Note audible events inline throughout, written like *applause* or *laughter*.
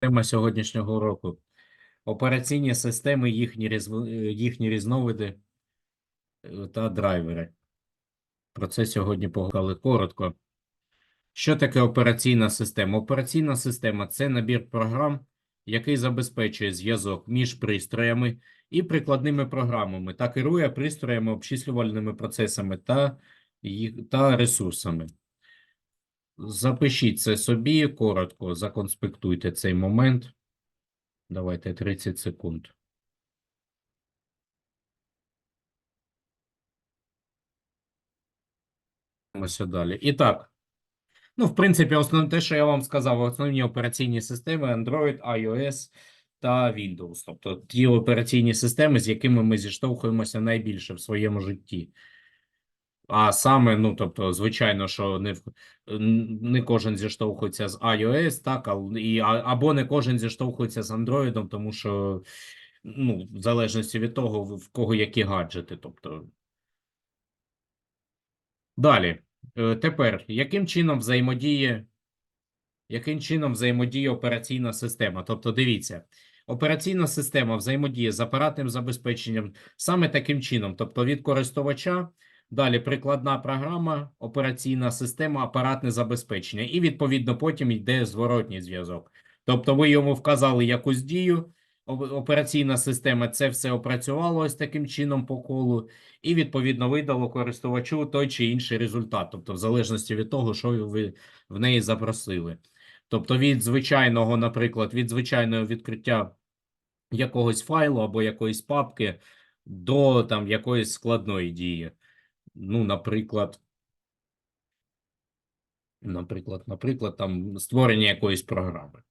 Тема сьогоднішнього року. Операційні системи, їхні, різв- е, їхні різновиди е, та драйвери. Про це сьогодні поговорили коротко. Що таке операційна система? Операційна система це набір програм, який забезпечує зв'язок між пристроями і прикладними програмами та керує пристроями, обчислювальними процесами та, та ресурсами. Запишіть це собі коротко, законспектуйте цей момент. Давайте 30 секунд. Далі. І так. Ну, в принципі, основне те, що я вам сказав, основні операційні системи Android, iOS та Windows. Тобто ті операційні системи, з якими ми зіштовхуємося найбільше в своєму житті. А саме, ну, тобто, звичайно, що не, не кожен зіштовхується з iOS, так, і, або не кожен зіштовхується з Android, тому що, ну, в залежності від того, в в кого які гаджети. Тобто. Далі. Е, Тепер, яким чином взаємодіє, яким чином взаємодіє операційна система? Тобто, дивіться, операційна система взаємодіє з апаратним забезпеченням саме таким чином, тобто від користувача, далі прикладна програма, операційна система, апаратне забезпечення, і відповідно потім йде зворотній зв'язок. Тобто, ви йому вказали якусь дію, операційна система це все опрацювало ось таким чином по колу і відповідно видало користувачу той чи інший результат, тобто в залежності від того, що ви в неї запросили. Тобто від звичайного, наприклад, від звичайного відкриття якогось файлу або якоїсь папки до там якоїсь складної дії. Ну, наприклад, наприклад, наприклад, там створення якоїсь програми.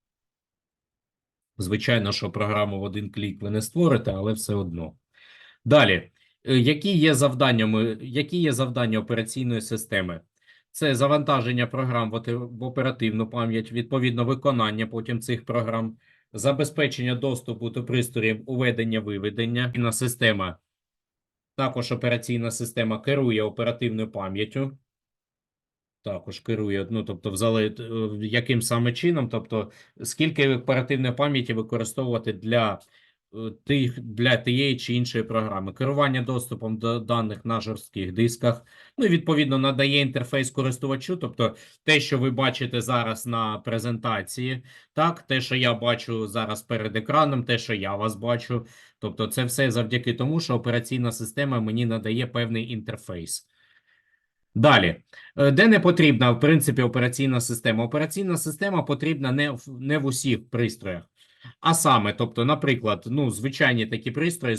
Звичайно, що програму в один клік ви не створите, але все одно. Далі, Е, які є завданнями, які є завдання операційної системи? Це завантаження програм в оперативну пам'ять, відповідно виконання потім цих програм, забезпечення доступу до пристроїв уведення виведення. Система, також операційна система керує оперативною пам'яттю. Також керує, ну тобто, взяли е, яким саме чином, тобто скільки оперативної пам'яті використовувати для тих для тієї чи іншої програми. Керування доступом до даних на жорстких дисках. Ну відповідно надає інтерфейс користувачу, тобто те, що ви бачите зараз на презентації, так, те, що я бачу зараз перед екраном, те, що я вас бачу. Тобто, це все завдяки тому, що операційна система мені надає певний інтерфейс. Далі, Е, де не потрібна, в принципі, операційна система? Операційна система потрібна не в, не в усіх пристроях. А саме, тобто, наприклад, ну, звичайні такі пристрої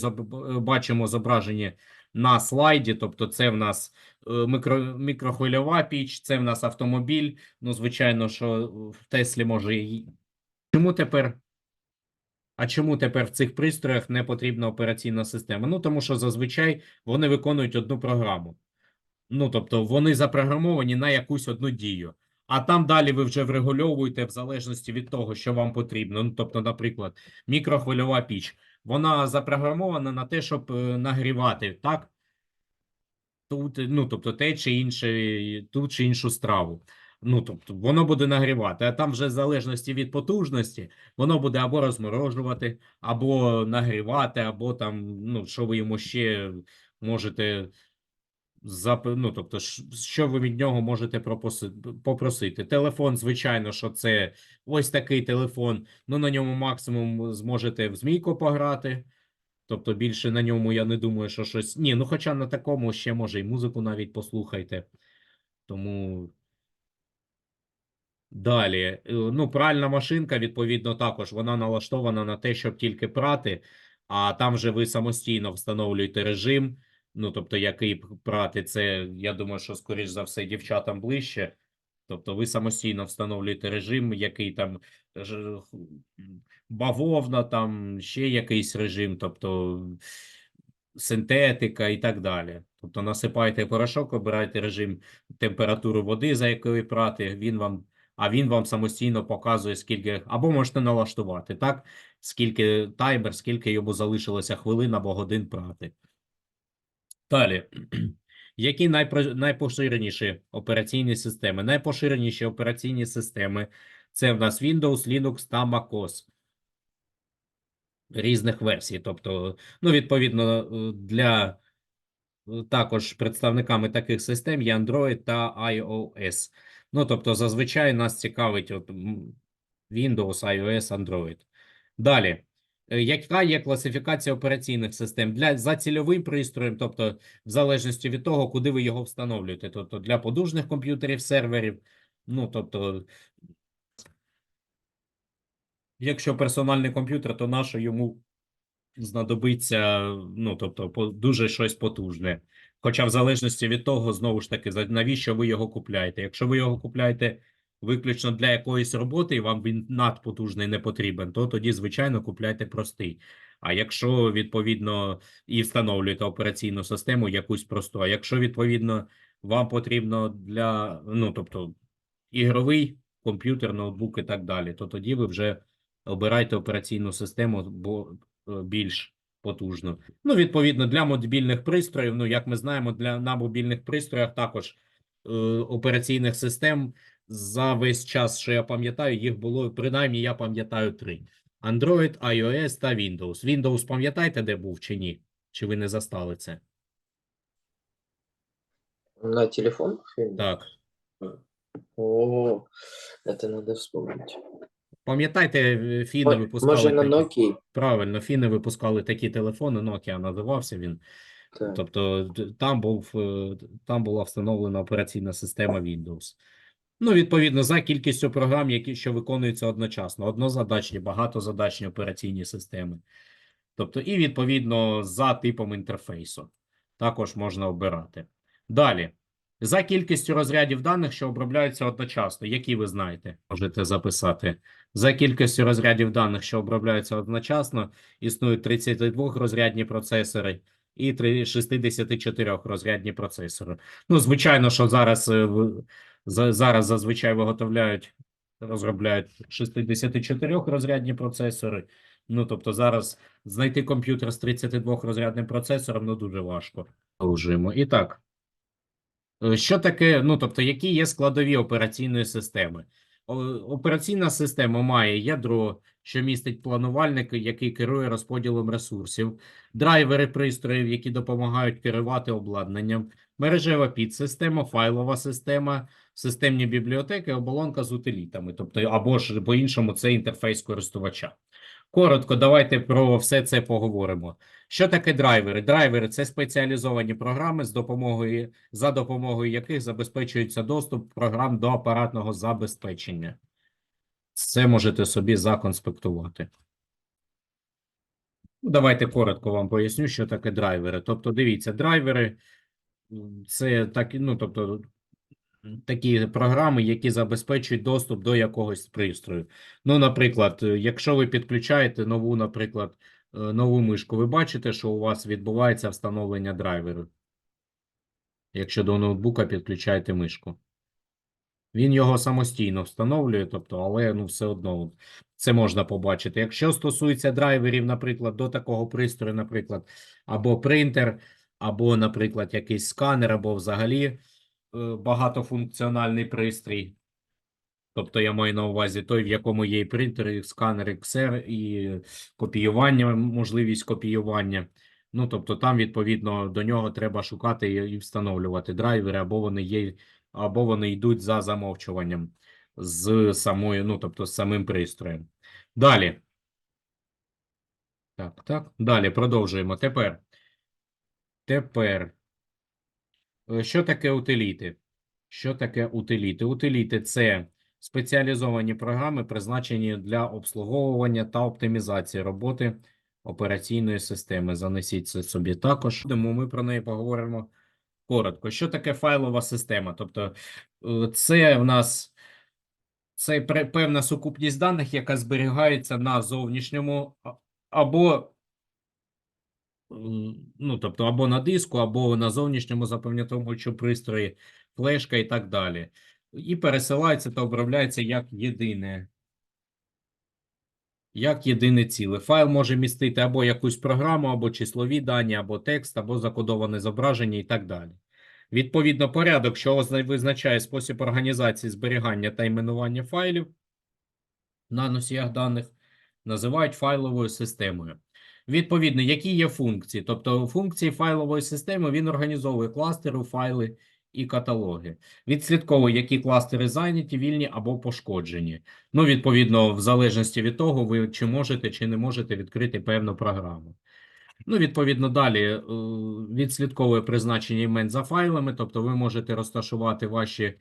бачимо зображені на слайді. Тобто, це в нас е, мікро, мікрохвильова піч, це в нас автомобіль. Ну, звичайно, що в Теслі може і. Чому тепер? А чому тепер в цих пристроях не потрібна операційна система? Ну, тому що зазвичай вони виконують одну програму. Ну, тобто вони запрограмовані на якусь одну дію. А там далі ви вже врегульовуєте в залежності від того, що вам потрібно. Ну, тобто, наприклад, мікрохвильова піч. Вона запрограмована на те, щоб е, нагрівати, так? Тут, ну, тобто, те чи інше, ту чи іншу страву. Ну, тобто, воно буде нагрівати, а там вже в залежності від потужності, воно буде або розморожувати, або нагрівати, або там, ну, що ви йому ще можете. Ну, тобто, що ви від нього можете попросити? Телефон, звичайно, що це ось такий телефон. Ну, на ньому максимум зможете в змійку пограти. Тобто, більше на ньому я не думаю, що щось. Ні, ну хоча на такому ще може і музику навіть послухайте. Тому далі. Е, Ну, пральна машинка, відповідно, також вона налаштована на те, щоб тільки прати, а там вже ви самостійно встановлюєте режим. Ну, тобто, який прати, це, я думаю, що, скоріш за все, дівчатам ближче. Тобто, ви самостійно встановлюєте режим, який там бавовна, там ще якийсь режим, тобто синтетика і так далі. Тобто, насипаєте порошок, обираєте режим температуру води, за якою прати, він вам, а він вам самостійно показує, скільки, або можете налаштувати, так? Скільки таймер, скільки йому залишилося хвилин або годин прати. Далі. *clears throat* Які найпоширеніші операційні системи? Найпоширеніші операційні системи Це в нас Windows, Linux та MacOS різних версій. Тобто, ну, відповідно, е, для е, також представниками таких систем є Android та iOS. Ну, тобто, зазвичай нас цікавить от, Windows, iOS, Android. Далі. Е, Яка є класифікація операційних систем для за цільовим пристроєм, тобто в залежності від того, куди ви його встановлюєте, тобто для подужних комп'ютерів, серверів, ну тобто, якщо персональний комп'ютер, то наше йому знадобиться, ну тобто, по- дуже щось потужне. Хоча, в залежності від того, знову ж таки, навіщо ви його купляєте? Якщо ви його купляєте виключно для якоїсь роботи, і вам він надпотужний не потрібен, то тоді, звичайно, купляйте простий. А якщо відповідно і встановлюєте операційну систему якусь просту, а якщо відповідно вам потрібно для, ну тобто, ігровий комп'ютер, ноутбук і так далі, то тоді ви вже обирайте операційну систему, бо е, більш потужну. Ну, відповідно, для мобільних пристроїв, ну як ми знаємо, для на мобільних пристроях також е, операційних систем за весь час, що я пам'ятаю, їх було принаймні, я пам'ятаю три: Android, iOS та Windows. Windows пам'ятаєте, де був чи ні? Чи ви не застали це? На телефон? Так. О, это надо вспомнить. Пам'ятаєте, е, фіни випускали Може на такі- Nokia? Правильно, фіни випускали такі телефони, Nokia називався він. Так. Тобто там був е, там була встановлена операційна система Windows. Ну, відповідно, за кількістю програм, які що виконуються одночасно, однозадачні, багатозадачні операційні системи. Тобто, і відповідно за типом інтерфейсу також можна обирати. Далі. За кількістю розрядів даних, що обробляються одночасно, які ви знаєте, можете записати. За кількістю розрядів даних, що обробляються одночасно, існують 32 розрядні процесори і три- 64 розрядні процесори. Ну, звичайно, що зараз, е, зараз зазвичай виготовляють, розробляють 64 розрядні процесори. Ну, тобто зараз знайти комп'ютер з 32 розрядним процесором ну, дуже важко. І так. Е, Що таке, ну тобто, які є складові операційної системи? Операційна система має ядро, що містить планувальник, який керує розподілом ресурсів, драйвери пристроїв, які допомагають керувати обладнанням, мережева підсистема, файлова система, системні бібліотеки, оболонка з утилітами, тобто, або ж по-іншому, це інтерфейс користувача. Коротко, давайте про все це поговоримо. Що таке драйвери? Драйвери це спеціалізовані програми, з допомогою, за допомогою яких забезпечується доступ програм до апаратного забезпечення. Це можете собі законспектувати. Ну, Давайте коротко вам поясню, що таке драйвери. Тобто, дивіться, драйвери це такі, ну, тобто, такі програми, які забезпечують доступ до якогось пристрою. Ну, наприклад, якщо ви підключаєте нову, наприклад, е, нову мишку, ви бачите, що у вас відбувається встановлення драйверу. Якщо до ноутбука підключаєте мишку. Він його самостійно встановлює, тобто, але ну все одно це можна побачити. Якщо стосується драйверів, наприклад, до такого пристрою, наприклад, або принтер, або, наприклад, якийсь сканер, або взагалі е, багатофункціональний пристрій. Тобто я маю на увазі той, в якому є і принтер, і сканер, і XR, і копіювання, можливість копіювання. Ну, тобто там, відповідно, до нього треба шукати і і встановлювати драйвери, або вони є, або вони йдуть за замовчуванням з самою, ну, тобто з самим пристроєм. Далі. Так, так. Далі продовжуємо. Тепер. Тепер. Е, Що таке утиліти? Що таке утиліти? Утиліти це спеціалізовані програми, призначені для обслуговування та оптимізації роботи операційної системи. Занесіть це собі також. Тому ми про неї поговоримо коротко. Що таке файлова система? Тобто, е, це в нас це певна сукупність даних, яка зберігається на зовнішньому або ну, тобто або на диску, або на зовнішньому запам'ятовуючому пристрої, флешка і так далі. І пересилається та обробляється як єдине. Як єдине ціле. Файл може містити або якусь програму, або числові дані, або текст, або закодоване зображення і так далі. Відповідно, порядок, що визначає спосіб організації зберігання та іменування файлів, на носіях даних називають файловою системою. Відповідно, які є функції? Тобто функції файлової системи він організовує кластери, файли і каталоги. Відслідковує, які кластери зайняті, вільні або пошкоджені. Ну, відповідно, в залежності від того, ви чи можете, чи не можете відкрити певну програму. Ну, відповідно, далі е, відслідковує призначення імен за файлами, тобто ви можете розташувати ваші е,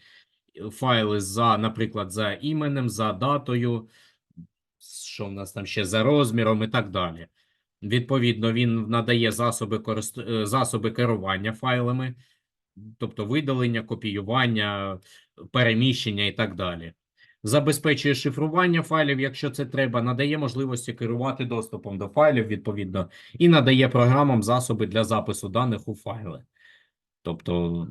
файли за, наприклад, за іменем, за датою, що в нас там ще за розміром і так далі. Відповідно, він надає засоби, корист... е, засоби керування файлами, тобто видалення, копіювання, переміщення і так далі. Забезпечує шифрування файлів, якщо це треба, надає можливості керувати доступом до файлів, відповідно, і надає програмам засоби для запису даних у файли. Тобто,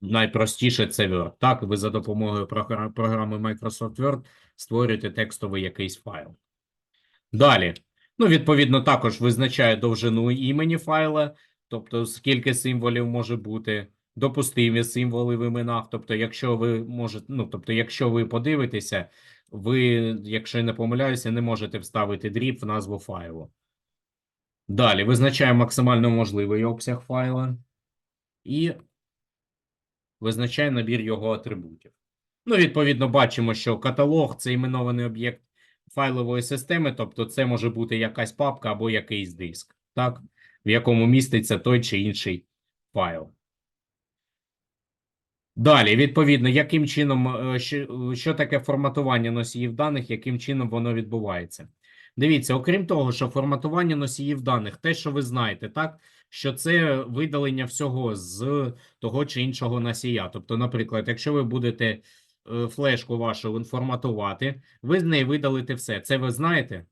найпростіше це Word. Так, ви за допомогою програ- програми Microsoft Word створюєте текстовий якийсь файл. Далі. Ну, відповідно, також визначає довжину імені файла, тобто скільки символів може бути, допустимі символи в іменах. Тобто, якщо ви можете, ну, тобто, якщо ви подивитеся, ви, якщо я не помиляюся, не можете вставити дріб в назву файлу. Далі визначає максимально можливий обсяг файла і визначає набір його атрибутів. Ну, відповідно, бачимо, що каталог це іменований об'єкт файлової системи, тобто це може бути якась папка або якийсь диск, так, в якому міститься той чи інший файл. Далі, відповідно, яким чином, е, що, що таке форматування носіїв даних, яким чином воно відбувається. Дивіться, окрім того, що форматування носіїв даних, те, що ви знаєте, так, що це видалення всього з того чи іншого носія. Тобто, наприклад, якщо ви будете е, флешку вашу форматувати, ви з неї видалите все. Це ви знаєте?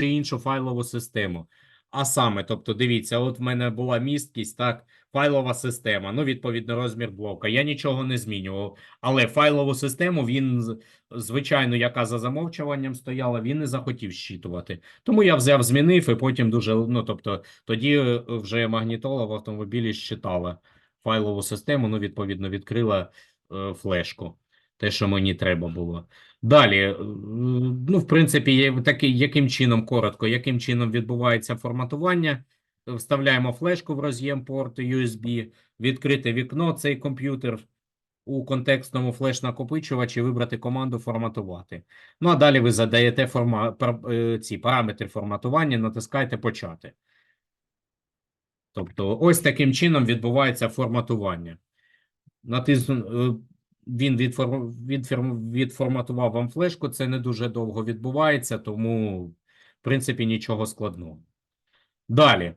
Чи іншу файлову систему. А саме, тобто, дивіться, от в мене була місткість, так, файлова система, ну, відповідно, розмір блока. Я нічого не змінював, але файлову систему він, звичайно, яка за замовчуванням стояла, він не захотів щитувати. Тому я взяв, змінив, і потім дуже, ну, тобто, тоді е, вже магнітола в автомобілі щитала файлову систему, ну, відповідно, відкрила е, флешку, те, що мені треба було. Далі, е, ну, в принципі, такий, яким чином, коротко, яким чином відбувається форматування. Вставляємо флешку в роз'єм порт USB, відкрити вікно, цей комп'ютер у контекстному флеш-накопичувачі, вибрати команду форматувати. Ну, а далі ви задаєте форма, е, ці параметри форматування, натискаєте почати. Тобто, ось таким чином відбувається форматування. Натисну, е, він відформ, відфірм- відформатував вам флешку, це не дуже довго відбувається, тому, в принципі, нічого складного. Далі,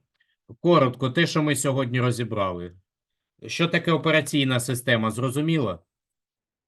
коротко, те, що ми сьогодні розібрали. Що таке операційна система, зрозуміло?